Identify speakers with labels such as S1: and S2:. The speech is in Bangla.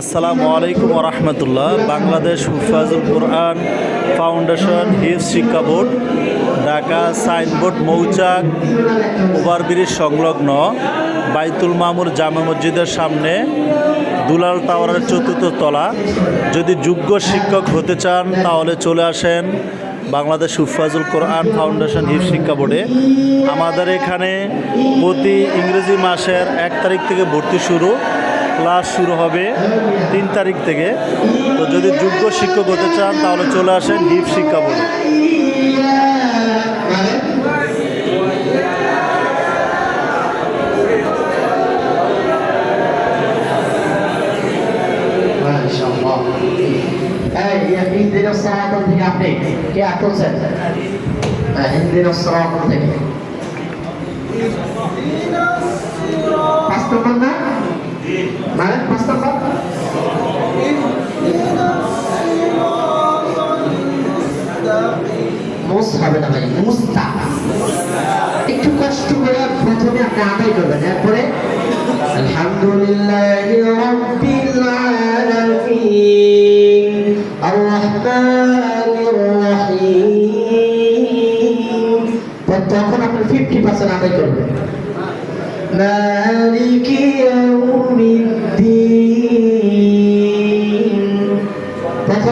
S1: আসসালামু আলাইকুম রহমতুল্লাহ বাংলাদেশ হুফাজুল কোরআন ফাউন্ডেশন হিফ শিক্ষা board, Dhaka signboard Mouchak, overbridge সংলগ্ন বাইতুল মামুর জামা মসজিদের সামনে দুলাল টাওয়ারের চতুর্থ তলা। যদি যোগ্য শিক্ষক হতে চান, তাহলে চলে আসেন বাংলাদেশ হুফাজুল কোরআন ফাউন্ডেশন হিফ শিক্ষা বোর্ডে। আমাদের এখানে প্রতি ইংরেজি মাসের এক তারিখ থেকে ভর্তি শুরু। ক্লাস শুরু হবে তিন তারিখ থেকে তো যদি যোগ্য শিক্ষক হতে চান তাহলে চলে আসেন হিপ শিক্ষা বোর্ডে
S2: মাশাআল্লাহ এই ইহদিন الصراط থেকে আপনি কে আকুলছেন ইহদিন الصراط থেকে পাঁচ নম্বর হবে না ভাই, মুস্তা। একটু কষ্ট করে প্রথমে আপনি আদায় করবেন তখন আপনি ফিফটি পার্সেন্ট আদায় করবেন। মালিকি